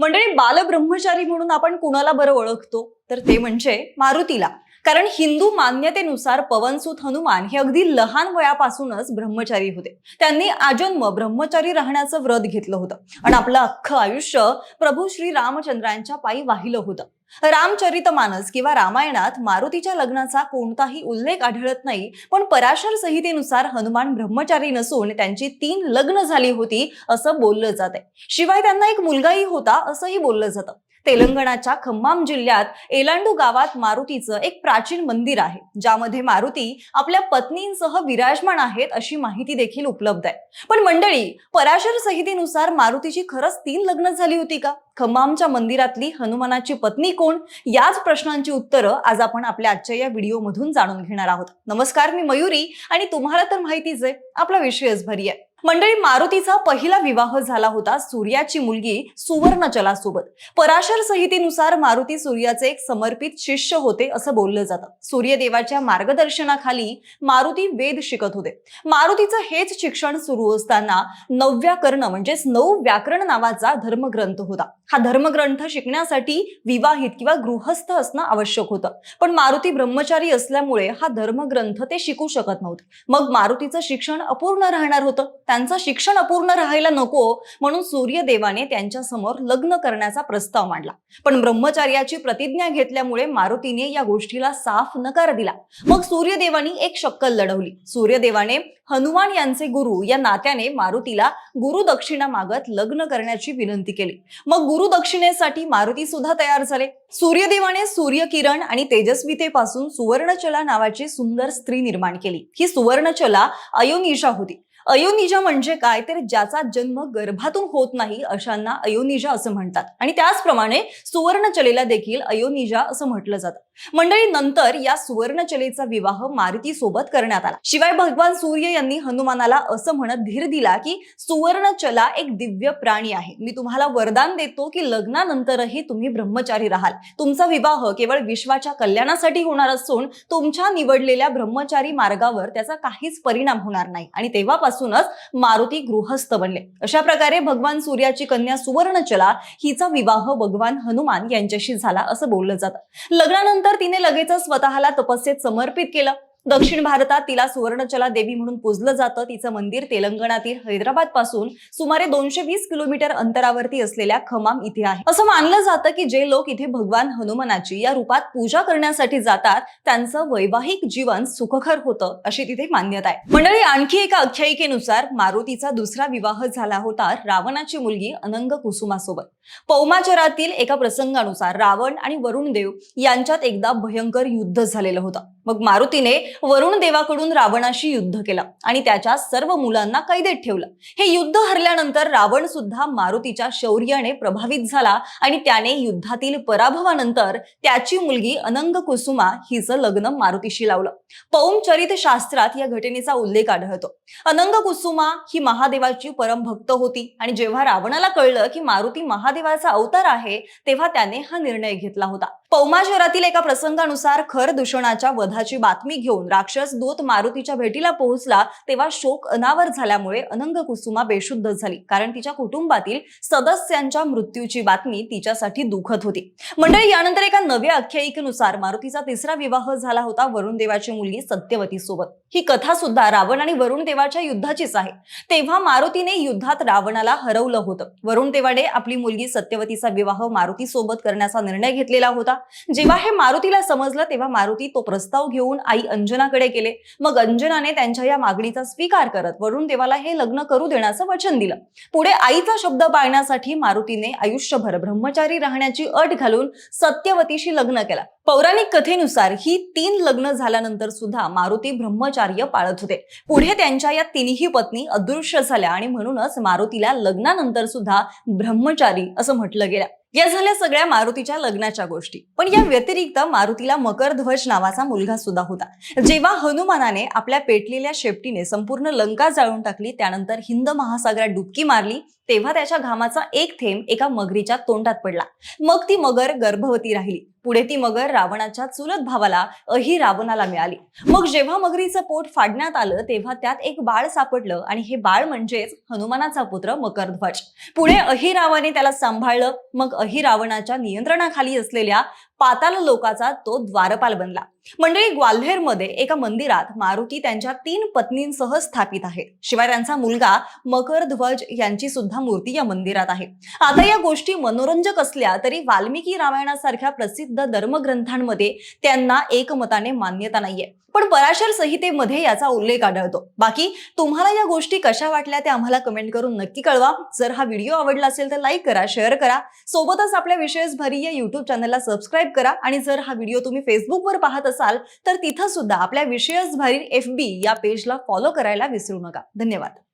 मंडळी बालब्रह्मचारी म्हणून आपण कुणाला बरं ओळखतो? तर ते म्हणजे मारुतीला. कारण हिंदू मान्यतेनुसार पवनसूत हनुमान हे अगदी लहान वयापासूनच ब्रह्मचारी होते. त्यांनी आजन्म ब्रह्मचारी राहण्याचं व्रत घेतलं होतं. आणि आपलं अख्खं आयुष्य प्रभू श्री रामचंद्रांच्या पायी वाहिलं होतं. रामचरितमानस किंवा रामायणात मारुतीच्या लग्नाचा कोणताही उल्लेख आढळत नाही पण पराशर संहितेनुसार हनुमान ब्रह्मचारी नसून त्यांची तीन लग्न झाली होती असं बोललं जात आहे शिवाय त्यांना एक मुलगाही होता असंही बोललं जातं. तेलंगणाच्या खम्माम जिल्ह्यात एलांडू गावात मारुतीचं एक प्राचीन मंदिर आहे ज्यामध्ये मारुती आपल्या पत्नींसह विराजमान आहेत अशी माहिती देखील उपलब्ध आहे. पण मंडळी पराशर संहितेनुसार मारुतीची खरंच तीन लग्न झाली होती का? खम्मामच्या मंदिरातली हनुमानाची पत्नी कोण? याच प्रश्नांची उत्तरं आज आपण आपल्या आजच्या या व्हिडिओमधून जाणून घेणार आहोत. नमस्कार मी मयुरी आणि तुम्हाला तर माहितीच आहे आपला विषयच भरी आहे मंडळी मारुतीचा पहिला विवाह झाला होता सूर्याची मुलगी सुवर्णचलासोबत. पराशर संहितेनुसार मारुती सूर्याचे एक समर्पित शिष्य होते असं बोललं जातं. सूर्यदेवाच्या मार्गदर्शनाखाली मारुती वेद शिकत होते. मारुतीचं हेच शिक्षण सुरू असताना नवव्या कर्ण म्हणजेच नऊ व्याकरण नावाचा धर्मग्रंथ होता. हा धर्मग्रंथ शिकण्यासाठी विवाहित किंवा गृहस्थ असणं आवश्यक होतं. पण मारुती ब्रह्मचारी असल्यामुळे हा धर्मग्रंथ ते शिकू शकत नव्हते. मग मारुतीचं शिक्षण अपूर्ण राहणार होतं. त्यांचं शिक्षण अपूर्ण राहायला नको म्हणून सूर्यदेवाने त्यांच्यासमोर लग्न करण्याचा प्रस्ताव मांडला. पण ब्रह्मचार्याची प्रतिज्ञा घेतल्यामुळे मारुतीने या गोष्टीला साफ नकार दिला. मग सूर्यदेवानी एक शक्कल लढवली. सूर्यदेवाने हनुमान यांचे गुरु या नात्याने मारुतीला गुरुदक्षिणा मागत लग्न करण्याची विनंती केली. मग गुरुदक्षिणेसाठी मारुती सुद्धा तयार झाले. सूर्यदेवाने सूर्यकिरण आणि तेजस्वितेपासून सुवर्णचला नावाची सुंदर स्त्री निर्माण केली. ही सुवर्णचला अयोनिशा होती. अयोनिजा म्हणजे काय? तर ज्याचा जन्म गर्भातून होत नाही अशांना अयोनिजा असं म्हणतात. आणि त्याचप्रमाणे सुवर्णचलेला देखील अयोनिजा असं म्हटलं जातं. मंडळी नंतर या सुवर्णचलेचा विवाह मारुती सोबत करण्यात आला. शिवाय भगवान सूर्य यांनी हनुमानाला असं म्हणत धीर दिला की सुवर्णचला एक दिव्य प्राणी आहे. मी तुम्हाला वरदान देतो की लग्नानंतरही तुम्ही ब्रह्मचारी राहाल. तुमचा विवाह केवळ विश्वाच्या कल्याणासाठी होणार असून तुमच्या निवडलेल्या ब्रह्मचारी मार्गावर त्याचा काहीच परिणाम होणार नाही. आणि तेव्हापासूनच मारुती गृहस्थ बनले. अशा प्रकारे भगवान सूर्याची कन्या सुवर्णचला हिचा विवाह भगवान हनुमान यांच्याशी झाला असं बोललं जातं. लग्नानंतर तिने लगेचच स्वतःला तपस्येत समर्पित केलं. दक्षिण भारतात तिला सुवर्णचला देवी म्हणून पूजलं जातं. तिचं मंदिर तेलंगणातील हैदराबादपासून सुमारे दोनशे वीस किलोमीटर अंतरावरती असलेल्या खमाम इथे आहे. असं मानलं जातं की जे लोक इथे भगवान हनुमानाची या रूपात पूजा करण्यासाठी जातात त्यांचं वैवाहिक जीवन सुखकर होतं अशी तिथे मान्यता आहे. मंडळी आणखी एका आख्यायिकेनुसार मारुतीचा दुसरा विवाह झाला होता रावणाची मुलगी अनंग कुसुमासोबत. पौमाचरातील एका प्रसंगानुसार रावण आणि वरुण देव यांच्यात एकदा भयंकर युद्ध झालेलं होतं. मग मारुतीने वरुण देवाकडून रावणाशी युद्ध केलं आणि त्याच्या सर्व मुलांना कैदेत ठेवलं. हे युद्ध हरल्यानंतर रावण सुद्धा मारुतीच्या शौर्याने प्रभावित झाला आणि त्याने युद्धातील पराभवानंतर त्याची मुलगी अनंग कुसुमा हिचं लग्न मारुतीशी लावलं. पौमचरित शास्त्रात या घटनेचा उल्लेख आढळतो. अनंग कुसुमा ही महादेवाची परमभक्त होती आणि जेव्हा रावणाला कळलं की मारुती महादेवाचा अवतार आहे तेव्हा त्याने हा निर्णय घेतला होता. पौमाशरातील एका प्रसंगानुसार खर दूषणाच्या संघाची बातमी घेऊन राक्षस दूत मारुतीच्या भेटीला पोहोचला तेव्हा शोक अनावर झाल्यामुळे अनंग कुसुमा बेशुद्ध झाली. कारण तिच्या कुटुंबातील सदस्यांच्या मृत्यूची बातमी तिच्यासाठी दुखत होती. मंडळी यानंतर एका नव्या आख्यायिकेनुसार मारुतीचा तिसरा विवाह झाला होता वरुण देवाची मुलगी सत्यवती सोबत. ही कथा सुद्धा रावण आणि वरुण देवाच्या युद्धाचीच आहे. तेव्हा मारुतीने युद्धात रावणाला हरवलं होतं. वरुण देवाने आपली मुलगी सत्यवतीचा विवाह मारुती सोबत करण्याचा निर्णय घेतलेला होता. जेव्हा हे मारुतीला समजलं तेव्हा मारुती तो प्रस्ताव घेऊन आई अंजनाकडे गेले. मग अंजनाने त्यांच्या या मागणीचा स्वीकार करत वरुण देवाला हे लग्न करू देण्याचं वचन दिलं. पुढे आईचा शब्द पाळण्यासाठी मारुतीने आयुष्यभर ब्रह्मचारी राहण्याची अट घालून सत्यवतीशी लग्न केला. पौराणिक कथेनुसार ही तीन लग्न झाल्यानंतर सुद्धा मारुती ब्रह्मचार्य पाळत होते. पुढे त्यांच्या या तिन्ही पत्नी अदृश्य झाल्या आणि म्हणूनच मारुतीला लग्नानंतर सुद्धा ब्रह्मचारी असं म्हटलं गेलं. या झाल्या सगळ्या मारुतीच्या लग्नाच्या गोष्टी. पण या व्यतिरिक्त मारुतीला मकर ध्वज नावाचा मुलगा सुद्धा होता. जेव्हा हनुमानाने आपल्या पेटलेल्या शेपटीने संपूर्ण लंका जाळून टाकली त्यानंतर हिंद महासागरात डुबकी मारली तेव्हा त्याच्या घामाचा एक थेंब एका मगरीच्या तोंडात पडला. मग ती मगर गर्भवती राहिली. पुढे ती मगर रावणाच्या चुलत भावाला अही रावणाला मिळाली. मग जेव्हा मगरीचं पोट फाडण्यात आलं तेव्हा त्यात एक बाळ सापडलं आणि हे बाळ म्हणजेच हनुमानाचा पुत्र मकरध्वज. पुढे अहिरावाने त्याला सांभाळलं मग अहिरावणाच्या नियंत्रणाखाली असलेल्या पाताल लोकाचा तो द्वारपाल बनला. मंडळी ग्वाल्हेरमध्ये एका मंदिरात मारुती त्यांच्या तीन पत्नींसह स्थापित आहे. शिवाय त्यांचा मुलगा मकर ध्वज यांची सुद्धा मूर्ती या मंदिरात आहे. आता या गोष्टी मनोरंजक असल्या तरी वाल्मिकी रामायणासारख्या प्रसिद्ध धर्मग्रंथांमध्ये त्यांना एकमताने मान्यता नाहीये. पण पराशर संहितेमध्ये याचा उल्लेख आढळतो. बाकी तुम्हाला या गोष्टी कशा वाटल्या ते आम्हाला कमेंट करून नक्की कळवा. जर हा व्हिडिओ आवडला असेल तर लाईक करा शेअर करा. सोबतच आपल्या विशेष भरी या युट्यूब चॅनलला सबस्क्राईब करा आणि जर हा व्हिडिओ तुम्ही फेसबुकवर पाहत असाल तर तिथं सुद्धा आपल्या विषयच भारी एफ बी या पेजला फॉलो करायला विसरू नका. धन्यवाद.